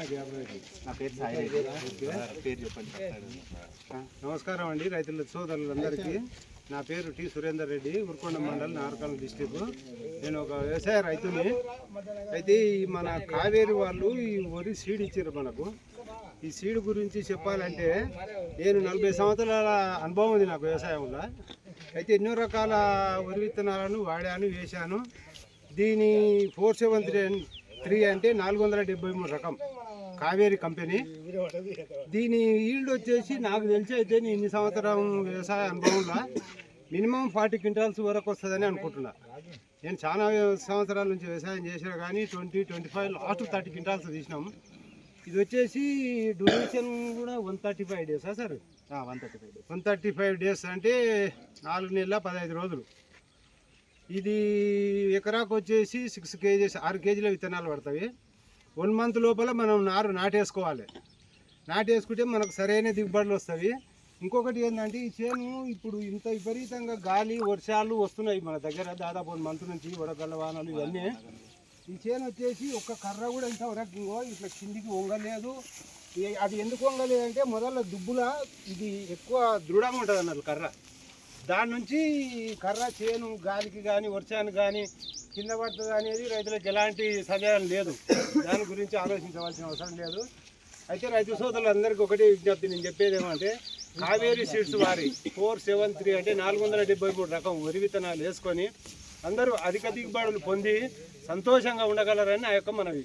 నా పేరు సాయి పేరు చెప్పండి నమస్కారం అండి రైతుల సోదరులందరికీ. నా పేరు టి సురేందర్ రెడ్డి ఉరుకొండ మండలం నార్కల్ డిస్టిక్. నేను ఒక వ్యవసాయ రైతుని. అయితే మన కావేరి వాళ్ళు ఈ వరి సీడ్ ఇచ్చారు మనకు. ఈ సీడ్ గురించి చెప్పాలంటే నేను నలభై సంవత్సరాల అనుభవం ఉంది నాకు వ్యవసాయంలో. అయితే ఎన్నో రకాల వరి విత్తనాలను వాడాను వేశాను. దీని ఫోర్ సెవెన్ త్రీ త్రీ అంటే నాలుగు వందల డెబ్బై మూడు రకం. కావేరి కంపెనీ. దీని ఈల్డ్ వచ్చేసి నాకు తెలిసి అయితే నేను ఇన్ని సంవత్సరం వ్యవసాయ అనుభవంలో మినిమం ఫార్టీ క్వింటాల్స్ వరకు వస్తుందని అనుకుంటున్నా. నేను చాలా సంవత్సరాల నుంచి వ్యవసాయం చేసినా కానీ twenty twenty five last thirty quintals తీసినాం ఇది వచ్చేసి డ్యూరేషన్ కూడా వన్ థర్టీ ఫైవ్ డేసా sir? One thirty five one thirty five days అంటే నాలుగు నెలల పదహైదు రోజులు. ఇది ఎకరాకు వచ్చేసి సిక్స్ కేజీస్ ఆరు కేజీల విత్తనాలు పడతాయి. వన్ మంత్ లోపల మనం నారు నాటేసుకోవాలి. నాటేసుకుంటే మనకు సరైన దిగుబడులు వస్తాయి. ఇంకొకటి ఏంటంటే ఈ చేను ఇప్పుడు ఇంత విపరీతంగా గాలి వర్షాలు వస్తున్నాయి మన దగ్గర దాదాపు వన్ మంత్ నుంచి వడగళ్ళ వానలు ఇవన్నీ. ఈ చేను వచ్చేసి ఒక్క కర్ర కూడా ఇంత ఇంకో ఇట్లా కిందికి వంగలేదు. అది ఎందుకు వంగలేదంటే మొదల దుబ్బుల ఇది ఎక్కువ దృఢంగా ఉంటుంది అన్నారు కర్ర. దాని నుంచి కర్ర చేను గాలికి కానీ వర్షానికి కానీ కింద పడుతుంది అనేది రైతులకు ఎలాంటి సందేహం లేదు. దాని గురించి ఆలోచించవలసిన అవసరం లేదు. అయితే రైతు సోదరులందరికీ ఒకటే విజ్ఞప్తి నేను చెప్పేది ఏమంటే కావేరీ సీడ్స్ వారి ఫోర్ సెవెన్ త్రీ అంటే నాలుగు వందల డెబ్బై మూడు రకం వరి విత్తనాలు వేసుకొని అందరూ అధిక దిగుబడులు పొంది సంతోషంగా ఉండగలరని ఆ యొక్క మనవి.